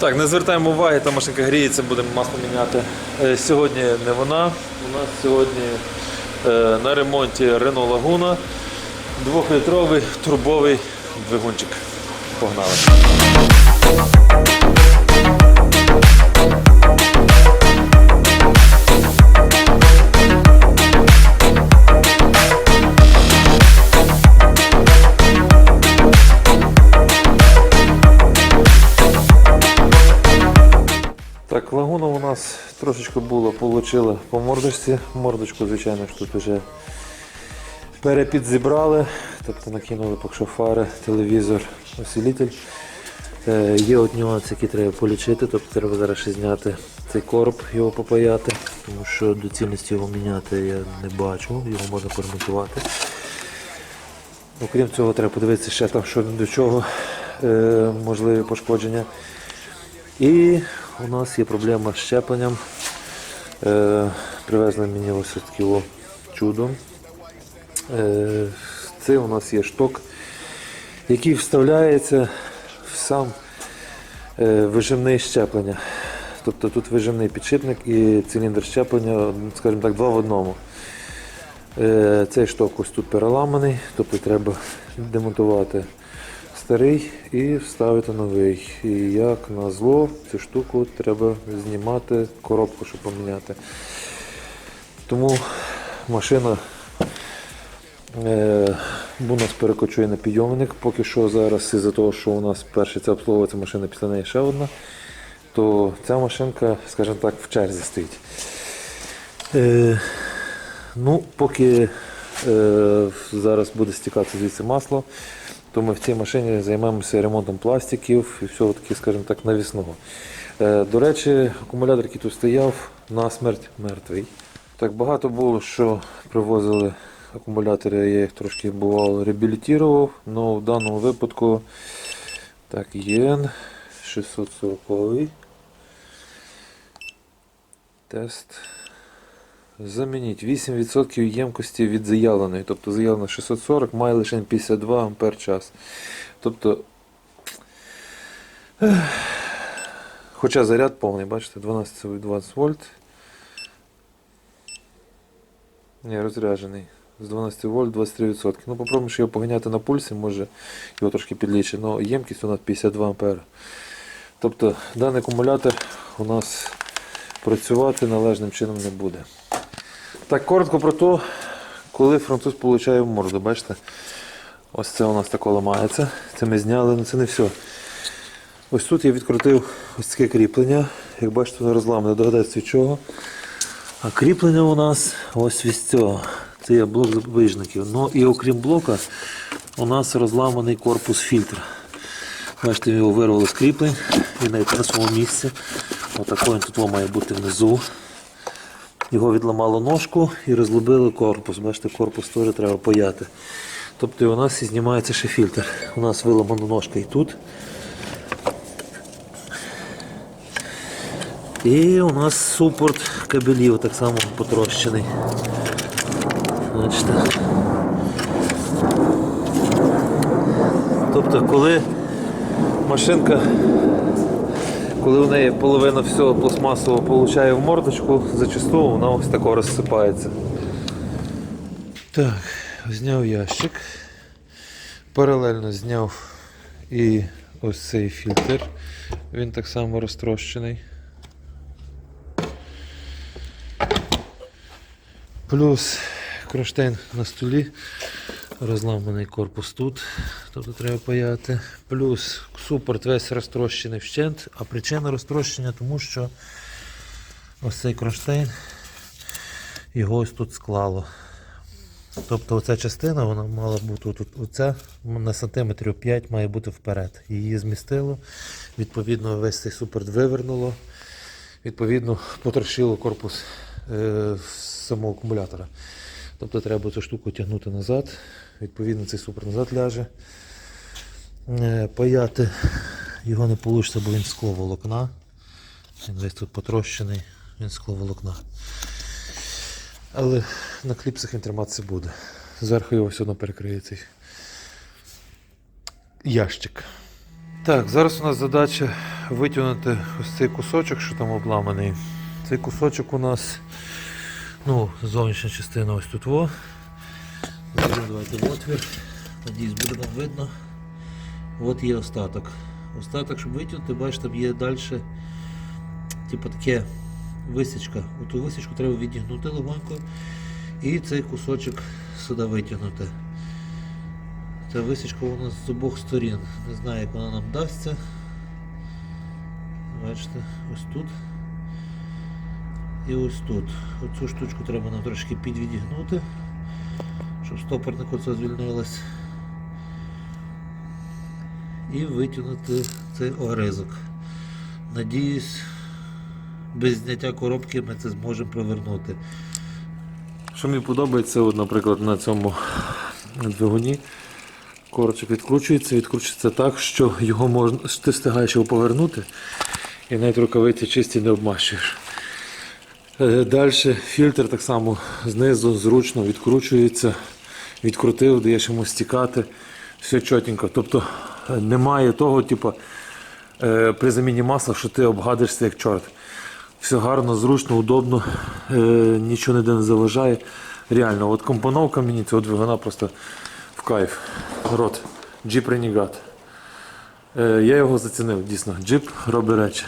Так, не звертаємо уваги, та машинка гріється, будемо масло міняти. Е, Сьогодні не вона. У нас сьогодні е, на ремонті Renault Laguna. Двохлітровий турбовий двигунчик. Погнали. Трошечки було, получила по мордочці. Мордочку, звичайно, ж тут вже перепідзібрали, тобто накинули фари, телевізор, осілитель. Е, є от нюанс, який треба полічити, тобто треба зараз ще зняти цей короб, його попаяти, тому що доцільності його міняти я не бачу, його можна поремонтувати. Окрім цього, треба подивитися ще там, що до чого е, можливі пошкодження. І у нас є проблема з щепленням. Е, привезли мені ось таке чудо. Е, це у нас є шток, який вставляється в сам е, вижимний щеплення. Тобто тут вижимний підшипник і циліндр щеплення, скажімо так, два в одному. Е, Цей шток ось тут переламаний, тобто треба демонтувати старий і вставити новий. І як на зло, цю штуку треба знімати, коробку, щоб поміняти. Тому машина е, у нас перекочує на підйомник. Поки що зараз із-за того, що у нас перше це обслуговується машина, після неї ще одна, то ця машинка, скажімо так, в черзі стоїть. Е, ну, поки е, зараз буде стікати звідси масло, то ми в цій машині займаємося ремонтом пластиків і всього таки, скажімо так, навісного. Е, до речі, акумулятор, який тут стояв, на смерть мертвий. Так багато було, що привозили акумулятори, я їх трошки бувало реабілітував, але в даному випадку так, ЄН 640 тест. Замініть 8% ємкості від заявленої. Тобто заявлено 640, має лише 52 ампер час. Тобто, хоча заряд повний, бачите, 12 20 вольт. Ні, розряджений. З 12 вольт 23%. Ну, попробуємо ще його поганяти на пульсі, може його трошки підлічити. Але ємкість у нас 52 ампера. Тобто даний акумулятор у нас працювати належним чином не буде. Так, коротко про те, коли француз получає морду, бачите? Ось це у нас тако ламається. Це ми зняли, але це не все. Ось тут я відкрутив ось таке кріплення. Як бачите, воно розламане, догадайтеся від чого. А кріплення у нас ось від цього. Це є блок запобіжників. Ну і окрім блока, у нас розламаний корпус фільтра. Бачите, його вирвали з кріплень і навіть на своєму місці. Отакий він тут має бути внизу. Його відламало ножку і розлобили корпус. Бачите, корпус теж треба паяти. Тобто у нас знімається ще фільтр. У нас виламана ножка і тут. І у нас супорт кабелів так само потрощений. Бачите. Тобто, коли машинка коли в неї половина всього пластмасового получає в мордочку, зачасту вона ось тако розсипається. Так, зняв ящик. Паралельно зняв і ось цей фільтр. Він так само розтрощений. Плюс кронштейн на столі. Розламаний корпус тут, тобто треба паяти. Плюс супорт весь розтрощений вщент, а причина розтрощення тому, що ось цей кронштейн його ось тут склало. Тобто оця частина вона мала бути тут, оця на сантиметрів 5 має бути вперед. Її змістило, відповідно, весь цей супорт вивернуло, відповідно, потрощило корпус е, самого акумулятора. Тобто треба цю штуку тягнути назад, відповідно цей супер назад ляже. Е, Паяти його не вийде, бо він скловолокна. Він весь тут потрощений, він скловолокна. Але на кліпсах він триматися буде. Зверху його все одно перекриє цей ящик. Так, зараз у нас задача витягнути ось цей кусочок, що там обламаний. Цей кусочок у нас, ну, зовнішня частина ось тут во. Давайте в отвір. Надіюсь, буде вам видно. От є остаток. Остаток, щоб витягнути, бачиш, там є далі, типу таке висічка. Оту висічку треба відігнути легонько і цей кусочок сюди витягнути. Ця висічка у нас з обох сторін. Не знаю, як вона нам дасться. Бачите, ось тут. І ось тут. Оцю штучку треба нам трошки підвідігнути, щоб стопорник оце звільнилось. І витягнути цей огризок. Надіюсь, без зняття коробки ми це зможемо провернути. Що мені подобається, от, наприклад, на цьому двигуні. Корочок відкручується, відкручується так, що його можна, ти встигаєш його повернути і навіть рукавиці чисті не обмащуєш. Далі фільтр так само знизу зручно відкручується, відкрутив, даєш йому стікати, все чотенько. Тобто е, немає того, типу, е, при заміні масла, що ти обгадишся як чорт. Все гарно, зручно, удобно, е, нічого ніде не заважає. Реально, от компоновка мені цього двигуна просто в кайф. Рот. Jeep Renegade. Е, я його зацінив, дійсно. Джип робить речі.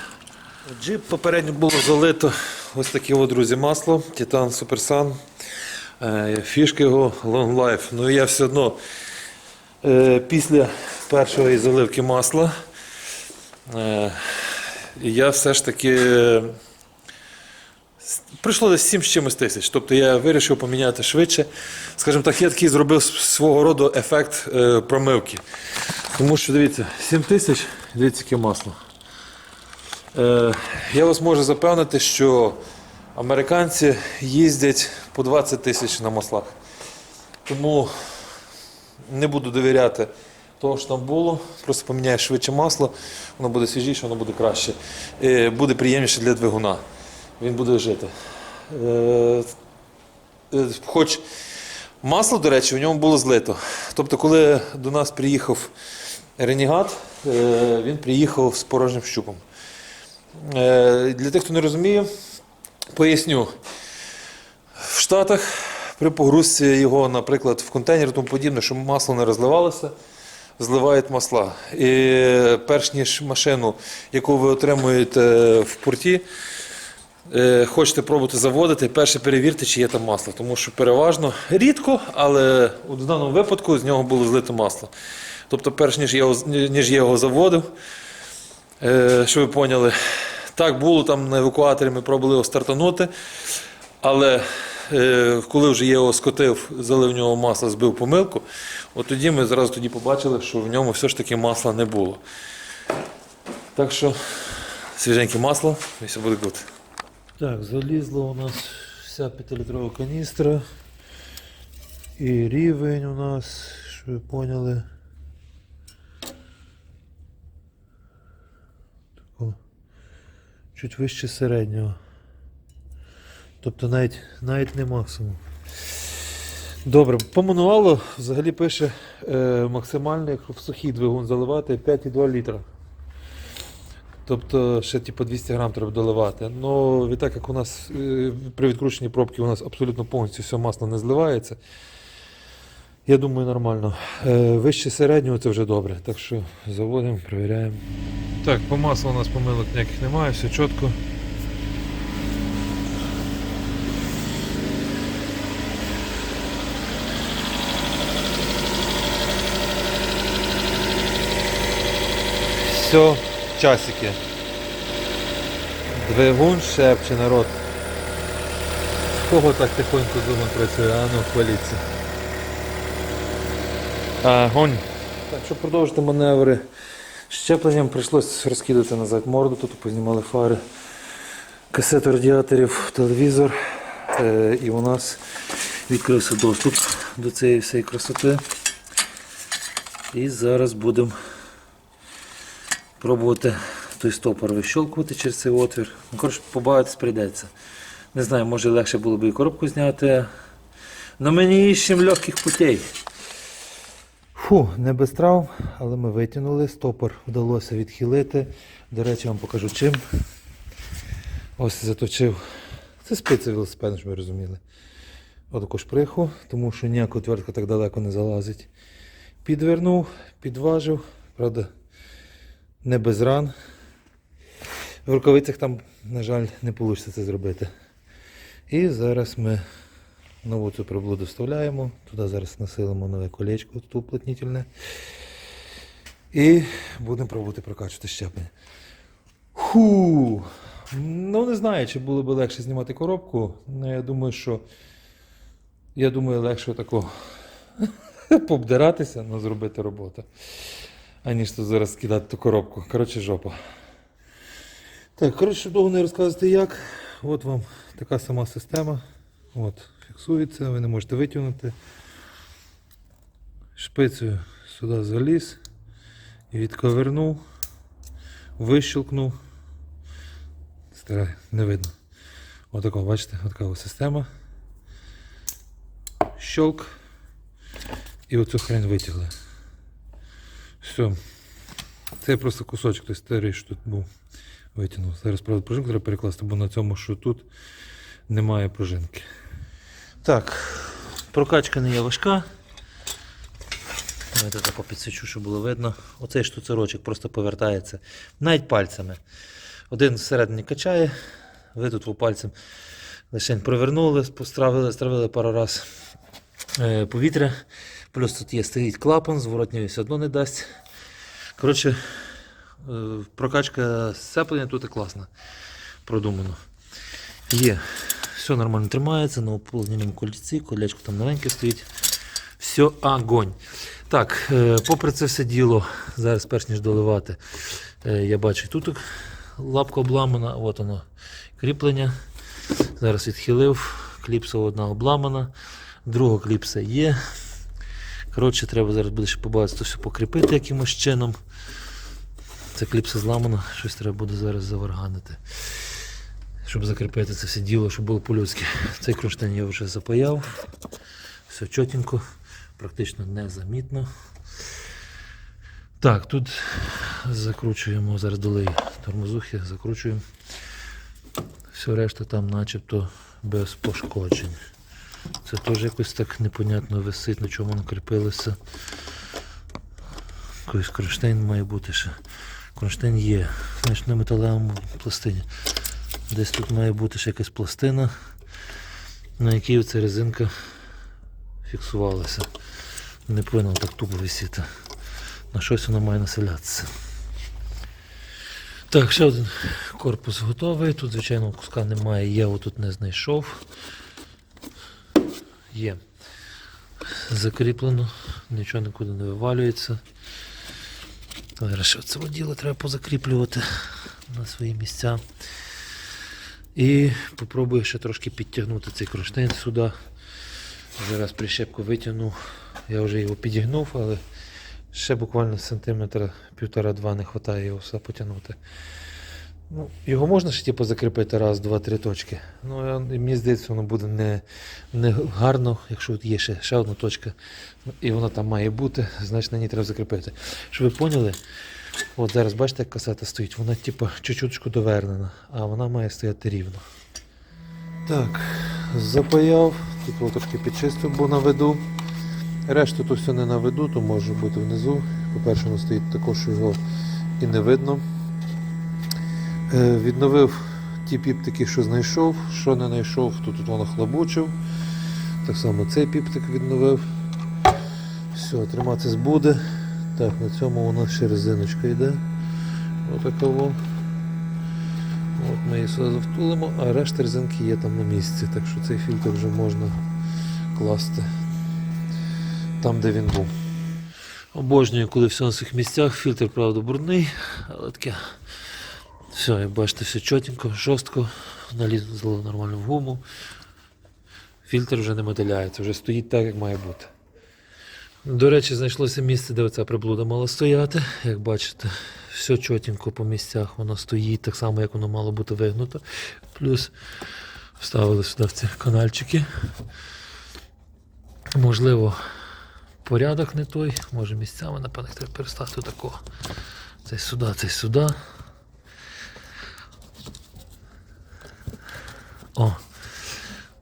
Джип попередньо було залито ось таке, от, друзі, масло Super Sun. Е, Фішки його Long Life. Ну я все одно е, після першої заливки масла е, я все ж таки прийшло десь 7 з чимось тисяч. Тобто я вирішив поміняти швидше. Скажімо так, я такий зробив свого роду ефект промивки. Тому що дивіться, 7 тисяч, дивіться, яке масло. Е, я вас можу запевнити, що американці їздять по 20 тисяч на маслах. Тому не буду довіряти того, що там було. Просто поміняєш швидше масло, воно буде свіжіше, воно буде краще. Е, буде приємніше для двигуна. Він буде жити. Е, хоч масло, до речі, в ньому було злито. Тобто, коли до нас приїхав Ренігат, він приїхав з порожнім щупом. Е, Для тих, хто не розуміє, поясню. В Штатах при погрузці його, наприклад, в контейнер тому подібне, щоб масло не розливалося, зливають масла. І перш ніж машину, яку ви отримуєте в порті, е, хочете пробувати заводити, перше перевірте, чи є там масло. Тому що переважно рідко, але у даному випадку з нього було злито масло. Тобто, перш ніж я, ніж я його заводив, Е, Що ви поняли, так було там на евакуаторі, ми пробували його стартанути, але е, коли вже я його скотив, залив в нього масло, збив помилку, от тоді ми зразу тоді побачили, що в ньому все ж таки масла не було. Так що свіженьке масло і все буде гуд. Так, залізла у нас вся 5-літрова каністра. І рівень у нас, що ви поняли. Чуть вище середнього. Тобто навіть, навіть не максимум. Добре, по мануалу взагалі пише е, максимальний в сухий двигун заливати 5,2 літра. Тобто ще типу 200 грам треба доливати. Ну, відтак як у нас е, при відкрученні пробки у нас абсолютно повністю все масло не зливається. Я думаю, нормально. Е, вище середнього це вже добре. Так що заводимо, перевіряємо. Так, по маслу у нас помилок ніяких немає, все чітко. Все, часики. Двигун шепче народ. З кого так тихонько дома працює? А ну, хваліться. А, гонь. Так, щоб продовжити маневри щепленням, прийшлось розкидати назад морду, тут познімали фари, касету радіаторів, телевізор. Е, і у нас відкрився доступ до цієї всієї красоти. І зараз будемо пробувати той стопор вищолкувати через цей отвір. Ну, коротше, побавитись прийдеться. Не знаю, може легше було б і коробку зняти. Но мені іщем легких путей. Фу, не без травм, але ми витягнули. Стопор вдалося відхилити. До речі, вам покажу чим. Ось заточив. Це спиці велосипедом, щоб ви розуміли. Отаку шприху, тому що ніяка отвертка так далеко не залазить. Підвернув, підважив, правда, не без ран. В рукавицях там, на жаль, не вийде це зробити. І зараз ми нову цю приблуду вставляємо. Туди зараз насилимо нове колечко тут уплотнительне. І будемо пробувати прокачувати щеплення. Ху! Ну не знаю, чи було б легше знімати коробку. Ну, я думаю, що я думаю, легше тако пообдиратися, ну зробити роботу. Аніж тут зараз скидати ту коробку. Коротше, жопа. Так, коротше, довго не розказувати як. От вам така сама система. От, фіксується, ви не можете витягнути. Шпицею сюди заліз відковернув, вищелкнув. Старай, не видно. Отако, бачите, отака система. Щелк. І оцю хрень витягли. Все. Це просто кусочок той старий, що тут був. Витягнув. Зараз, правда, пружинку треба перекласти, бо на цьому, що тут немає пружинки. Так, прокачка не є важка. Давайте тако підсвічу, щоб було видно. Оцей штуцерочок просто повертається навіть пальцями. Один всередині качає, ви тут пальцем лише провернули, стравили, стравили пару раз е, повітря. Плюс тут є стоїть клапан, зворотньої все одно не дасть. Коротше, е, прокачка сцеплення тут і класна. Продумано. Є. Все нормально тримається, на уповненому кольці, колечко там новеньке стоїть. Все огонь. Так, е, попри це все діло, зараз перш ніж доливати, е, я бачу тут лапка обламана, от воно кріплення. Зараз відхилив, кліпса одна обламана, друга кліпса є. Коротше, треба зараз буде ще побачити це все покріпити якимось чином. Це кліпса зламана, щось треба буде зараз заварганити. Щоб закріпити це все діло, щоб було по-людськи. Цей кронштейн я вже запаяв. Все чотенько, практично незамітно. Так, тут закручуємо, зараз долею тормозухи, закручуємо. Все решта там начебто без пошкоджень. Це теж якось так непонятно висить, на чому воно кріпилося. Якийсь кронштейн має бути ще. Кронштейн є, знаєш, на металевому пластині. Десь тут має бути ще якась пластина, на якій ця резинка фіксувалася. Не повинно так тупо висіти. На щось воно має населятися. Так, ще один корпус готовий. Тут, звичайно, куска немає, я його тут не знайшов. Є. Закріплено, нічого нікуди не вивалюється. Зараз ще це діло треба позакріплювати на свої місця. І попробую ще трошки підтягнути цей кронштейн сюди. Зараз прищепку витягну. Я вже його підігнув, але ще буквально сантиметра півтора-два не вистачає його все потягнути. Ну, його можна ще типу, закріпити раз, два, три точки. Ну, мені здається, воно буде не, не гарно, якщо є ще, ще одна точка, і вона там має бути, значить на ній треба закріпити. Щоб ви поняли, от зараз бачите, як касета стоїть, вона типу чуть-чуть довернена, а вона має стояти рівно. Так, запаяв, тут трошки підчистив, бо наведу. Решту то все не наведу, то може бути внизу. По-перше, воно стоїть також, що його і не видно. Е, Відновив ті піптики, що знайшов, що не знайшов, то тут воно хлобучив. Так само цей піптик відновив. Все, триматись буде. Так, на цьому у нас ще резиночка йде. Отака во. От ми її сюди завтулимо, а решта резинки є там на місці, так що цей фільтр вже можна класти там, де він був. Обожнюю, коли все на своїх місцях. Фільтр, правда, брудний, але таке. Все, як бачите, все чотенько, жорстко, налізло нормально в гуму. Фільтр вже не мотиляється, вже стоїть так, як має бути. До речі, знайшлося місце, де оця приблуда мала стояти. Як бачите, все чотенько по місцях воно стоїть, так само, як воно мало бути вигнуто. Плюс вставили сюди в ці канальчики. Можливо, порядок не той. Може місцями, напевно, треба перестати тако. Цей сюди, цей сюди.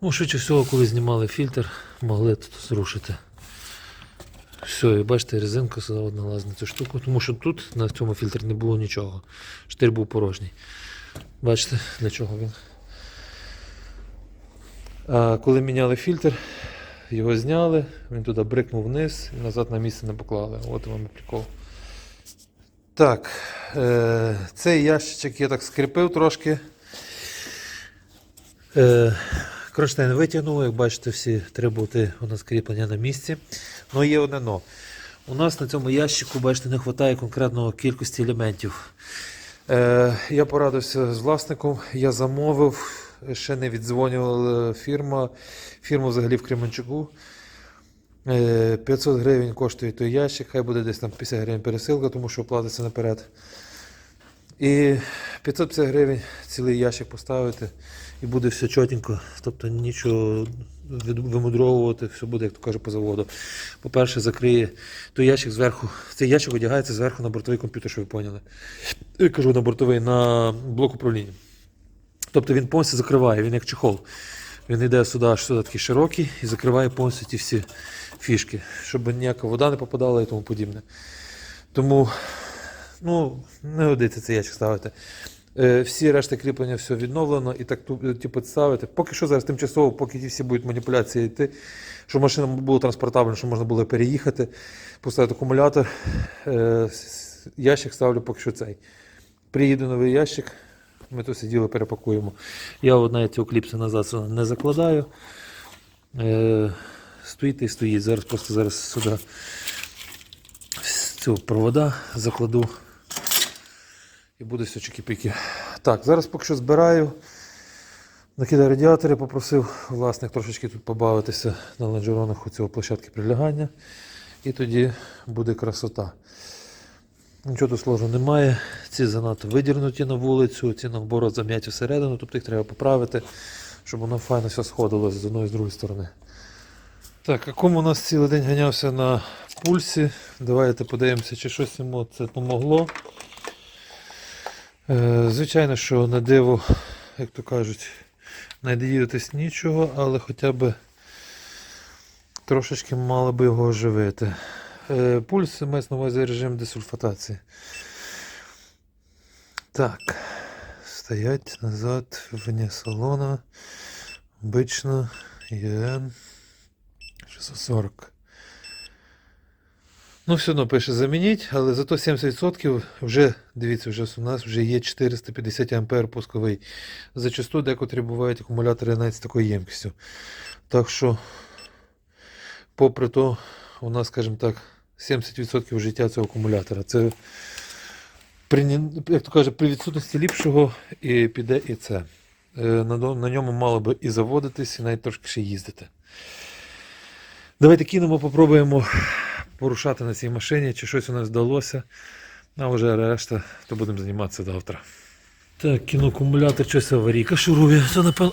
Ну, швидше всього, коли знімали фільтр, могли тут зрушити. Все, і бачите, резинка сюди одна лазить на цю штуку, тому що тут на цьому фільтрі не було нічого. Штир був порожній. Бачите, для чого він. А коли міняли фільтр, його зняли, він туди брикнув вниз і назад на місце не поклали. От вам і прикол. Так, е, цей ящичок я так скріпив трошки. Е, кронштейн витягнув, як бачите, всі три у нас кріплення на місці. Ну є одне но. У нас на цьому ящику, бачите, не вистачає конкретної кількості елементів. Е, я порадився з власником, я замовив, ще не віддзвонювала фірма. Фірма взагалі в Кременчуку. Е, 500 гривень коштує той ящик, хай буде десь там 50 гривень пересилка, тому що оплатиться наперед. І 550 гривень цілий ящик поставити, і буде все чотенько. Тобто нічого вимудровувати, все буде, як то каже, по заводу. По-перше, закриє той ящик зверху. Цей ящик одягається зверху на бортовий комп'ютер, що ви поняли. Я кажу на бортовий, на блок управління. Тобто він повністю закриває, він як чехол. Він йде сюди, аж сюди такий широкий і закриває повністю ті всі фішки, щоб ніяка вода не попадала і тому подібне. Тому ну, не годиться цей ящик ставити. Е, всі решти кріплення все відновлено і так типу, ставити. Поки що зараз тимчасово, поки ті всі будуть маніпуляції йти, щоб машина була транспортабельна, щоб можна було переїхати, поставити акумулятор. Е, ящик ставлю поки що цей. Приїде новий ящик, ми то сиділи, перепакуємо. Я от ці кліпси назад не закладаю. Е, стоїть і стоїть. Зараз просто зараз сюди цього провода закладу. І буде все чики-піки. Так, зараз поки що збираю. Накидаю радіатори, попросив власник трошечки тут побавитися на лонжеронах у цього площадки прилягання. І тоді буде красота. Нічого тут сложного немає. Ці занадто видірнуті на вулицю, ці наоборот зам'яті всередину, тобто їх треба поправити, щоб воно файно все сходило з одної і з другої сторони. Так, а кому у нас цілий день ганявся на пульсі? Давайте подивимося, чи щось йому це помогло. Е, звичайно, що на диво, як то кажуть, не надіятись нічого, але хоча б трошечки мало би його оживити. Е, Пульс мається на увазі режим десульфатації. Так. Стоять назад вне салона. Обично ЄН 640. Ну, все одно пише замініть, але зато 70% вже, дивіться, вже у нас вже є 450 А пусковий. Зачасту декотрі бувають акумулятори навіть з такою ємкістю. Так що, попри то, у нас, скажімо так, 70% життя цього акумулятора. Це при, як то каже, при відсутності ліпшого і піде і це. Е, На, на ньому мало би і заводитись, і навіть трошки ще їздити. Давайте кинемо, попробуємо порушати на цій машині, чи щось у нас вдалося. А вже решта, то будемо займатися завтра. Так, кіно акумулятор, щось аварійка шурує. Це напевно.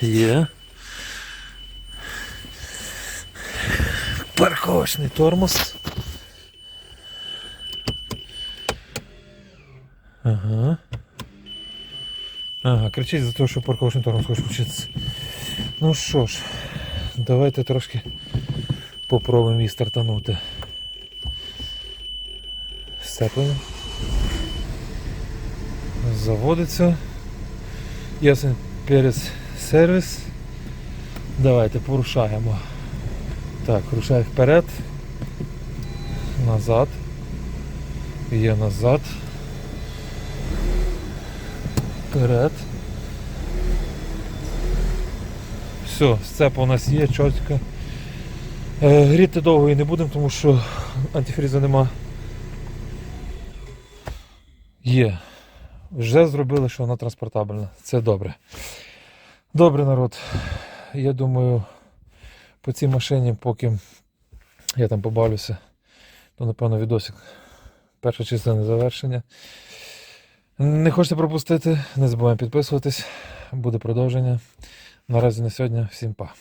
Є. Парковочний тормоз. Ага. Ага, кричить за те, що парковочний тормоз хоче включитися. Ну що ж, давайте трошки попробуємо її стартанути. Сцеплення. Заводиться. Ясен перець сервіс. Давайте порушаємо. Так, рушай вперед. Назад. Є назад. Вперед. Все, сцепа у нас є, чітко. Е, гріти довго і не будемо, тому що антифрізу нема. Є. Вже зробили, що вона транспортабельна. Це добре. Добре, народ. Я думаю, по цій машині, поки я там побавлюся, то напевно відосик. Перша частина завершення. Не хочете пропустити, не забуваємо підписуватись. Буде продовження. Наразі на сьогодні всім па.